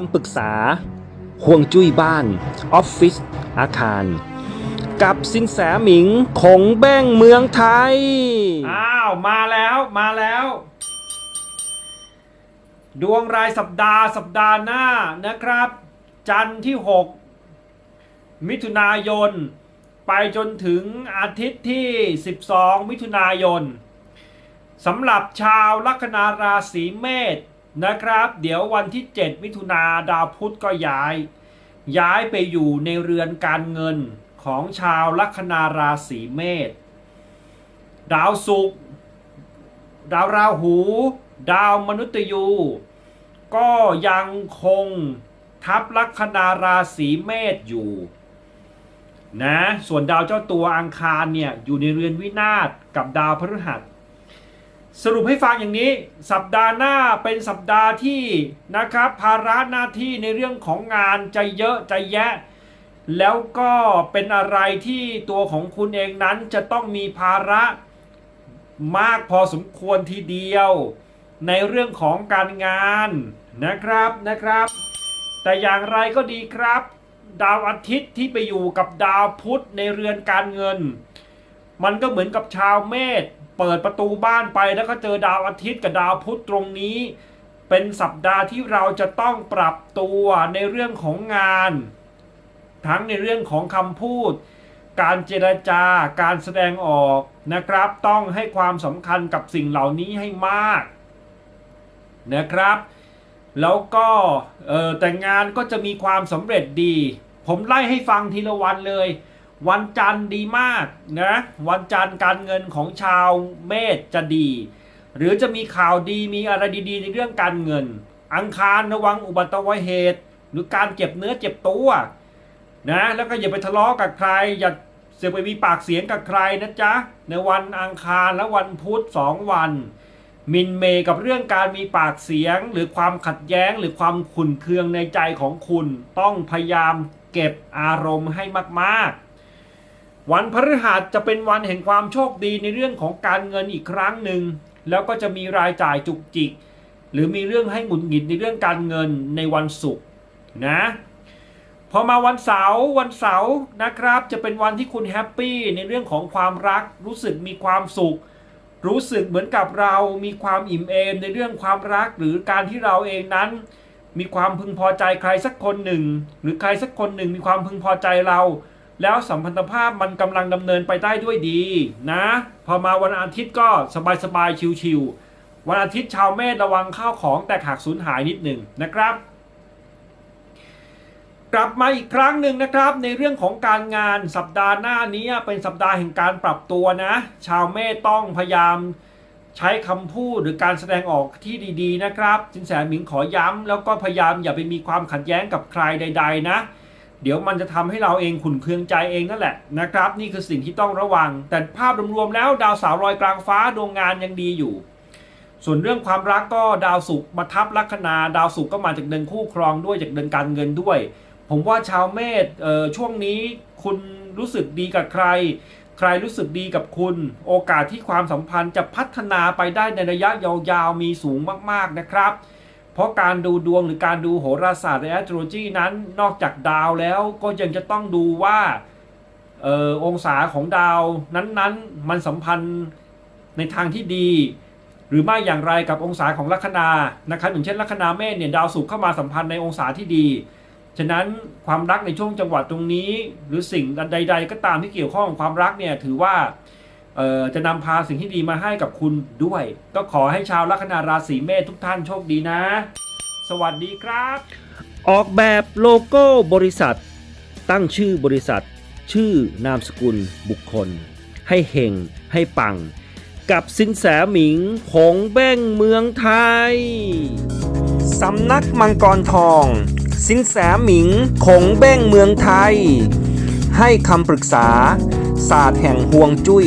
คำปรึกษาห่วงจุ้ยบ้าน ออฟฟิศอาคาร กับสินแสหมิงคงแบ้งเมืองไทย อ้าว มาแล้วมาแล้ว ดวงรายสัปดาห์สัปดาห์หน้านะครับ จันทร์ที่ 6 มิถุนายน ไปจนถึงอาทิตย์ที่ 12 มิถุนายนสำหรับชาวลัคนาราศีเมษ นะครับ เดี๋ยววันที่ 7 มิถุนาดาวพุธก็ย้าย ย้ายไปอยู่ในเรือนการเงินของชาวลัคนาราศีเมษดาวศุกร์ดาวราหู ดาวมนุษย์ยูก็ยังคงทับลัคนาราศีเมษอยู่นะส่วนดาวเจ้าตัวอังคารเนี่ยอยู่ในเรือนวินาศกับดาวพฤหัส สรุปให้ฟังอย่างนี้ สัปดาห์หน้าเป็นสัปดาห์ที่นะครับภาระหน้าที่ในเรื่องของงานจะเยอะจะแยะ แล้วก็เป็นอะไรที่ตัวของคุณเองนั้นจะต้องมีภาระมากพอสมควรทีเดียว ในเรื่องของการงานนะครับนะครับ แต่อย่างไรก็ดีครับ ดาวอาทิตย์ที่ไปอยู่กับดาวพุธในเรือนการเงิน มันก็เหมือนกับชาวเมษ เปิดประตูบ้านไปแล้วก็เจอดาวอาทิตย์กับดาวพุธตรงนี้ เป็นสัปดาห์ที่เราจะต้องปรับตัวในเรื่องของงาน ทั้งในเรื่องของคำพูด การเจรจาการแสดงออกนะครับ ต้องให้ความสำคัญกับสิ่งเหล่านี้ให้มากนะครับ แล้วก็แต่งานก็จะมีความสำเร็จดี ผมไล่ให้ฟังทีละวันเลย วันจันทร์ดีมากนะวันจันทร์การเงินของชาวเมษจะดี หรือจะมีข่าวดีมีอะไรดีๆ ในเรื่องการเงิน อังคารระวังอุบัติเหตุ หรือการเจ็บเนื้อเจ็บตัวนะแล้วก็อย่าไปทะเลาะกับใคร อย่าเสียไปมีปากเสียงกับใครนะจ๊ะในวันอังคารและวันพุธสองวัน มินเมยกับเรื่องการมีปากเสียง หรือความขัดแย้งหรือความขุ่นเคืองในใจของคุณ ต้องพยายามเก็บอารมณ์ให้มากๆ วันพฤหัสจะเป็นวันแห่งความโชคดีในเรื่องของการเงินอีกครั้งหนึ่ง แล้วก็จะมีรายจ่ายจุกจิก หรือมีเรื่องให้หงุดหงิดในเรื่องการเงินในวันศุกร์นะพอมาวันเสาร์วันเสาร์นะครับ จะเป็นวันที่คุณแฮปปี้ในเรื่องของความรัก รู้สึกมีความสุข รู้สึกเหมือนกับเรามีความอิ่มเอมในเรื่องความรักหรือการที่เราเองนั้น มีความพึงพอใจใครสักคนหนึ่ง หรือใครสักคนหนึ่งมีความพึงพอใจเรา แล้วสัมพันธภาพมันกำลังดำเนินไปได้ด้วยดีนะ พอมาวันอาทิตย์ก็สบายๆชิวๆวันอาทิตย์ชาวเมษระวังข้าวของแตกหักสูญหายนิดหนึ่งนะครับ กลับมาอีกครั้งหนึ่งนะครับ ในเรื่องของการงานสัปดาห์หน้านี้เป็นสัปดาห์แห่งการปรับตัวนะ ชาวเมษต้องพยายามใช้คำพูดหรือการแสดงออกที่ดีๆนะครับสินแสหมิงขอย้ำแล้วก็พยายามอย่าไปมีความขัดแย้งกับใครใด ๆ นะ เดี๋ยวมันจะทำให้เราเองขุนเคืองใจเองนั่นแหละนะครับ นี่คือสิ่งที่ต้องระวัง แต่ภาพรวมๆแล้วดาวสาวลอยกลางฟ้าดวงงานยังดีอยู่ ส่วนเรื่องความรักก็ดาวศุกร์มาทับลัคนา ดาวศุกร์ก็มาจากเดินคู่ครองด้วยจากเดินการเงินด้วย ผมว่าชาวเมษเอ่อช่วงนี้คุณรู้สึกดีกับใคร ใครรู้สึกดีกับคุณ โอกาสที่ความสัมพันธ์จะพัฒนาไปได้ในระยะยาวๆมีสูงมากๆนะครับ เพราะการดูดวงหรือการดูโหราศาสตร์ในแอสโทรโลจีนั้นนอกจากดาวแล้วก็ยังจะต้องดูว่าออองศาของดาวนั้นๆ มันสัมพันธ์ในทางที่ดี หรือไม่อย่างไรกับองศาของลัคนานะครับอย่างเช่นลัคนาเมษเนี่ยดาวศุกร์เข้ามาสัมพันธ์ในองศาที่ดีฉะนั้นความรักในช่วงจังหวะตรงนี้ หรือสิ่งใด ๆ ก็ตามที่เกี่ยวข้องกับความรักเนี่ยถือว่า เอ่อจะนำพาสิ่งที่ดีมาให้กับคุณด้วย ก็ขอให้ชาวลัคนาราศีเมษทุกท่านโชคดีนะ สวัสดีครับ ออกแบบโลโก้บริษัท ตั้งชื่อบริษัท ชื่อนามสกุลบุคคล ให้เฮงให้ปัง กับสินแสหมิงผงแบ้งเมืองไทย สำนักมังกรทอง สินแสหมิงคงแบ้งเมืองไทย ให้คำปรึกษาศาสตร์แห่งห่วงจุย้ย